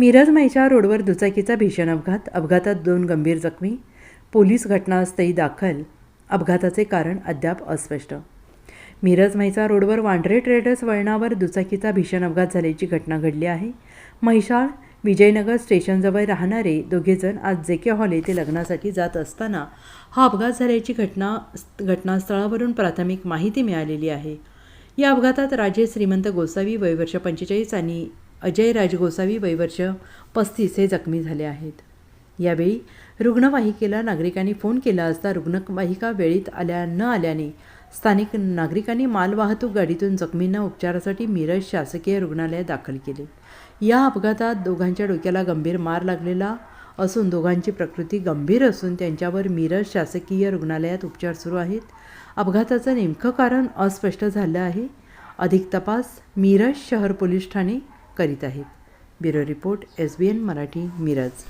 मिरज मैचा रोडवर दुचाकीचा भीषण अपघात अपघातात दोन गंभीर जखमी पोलीस घटनास्थळी दाखल अपघाताचे कारण अद्याप अस्पष्ट. मिरज म्हैसा रोडवर वांड्रे ट्रेडर्स वळणावर दुचाकीचा भीषण अपघात झाल्याची घटना घडली आहे. म्हैसाळ विजयनगर स्टेशनजवळ राहणारे दोघेजण आज जे के हॉल येथे लग्नासाठी जात असताना हा अपघात झाल्याची घटना घटनास्थळावरून प्राथमिक माहिती मिळालेली आहे. या अपघातात राजेश श्रीमंत गोसावी वयवर्ष पंचेचाळीस आणि अजय राजगोसावी वैवर्ष पस्तीस हे जखमी झाले आहेत. यावेळी रुग्णवाहिकेला नागरिकांनी फोन केला असता रुग्णवाहिका वेळीत आल्या न आल्याने स्थानिक नागरिकांनी मालवाहतूक गाडीतून जखमींना उपचारासाठी मिरज शासकीय रुग्णालयात दाखल केले. या अपघातात दोघांच्या डोक्याला गंभीर मार लागलेला असून दोघांची प्रकृती गंभीर असून त्यांच्यावर मिरज शासकीय रुग्णालयात उपचार सुरू आहेत. अपघाताचं नेमकं कारण अस्पष्ट झालं आहे. अधिक तपास मिरज शहर पोलीस ठाणे. करीत आहेत. Bureau report S B N Marathi Miraj.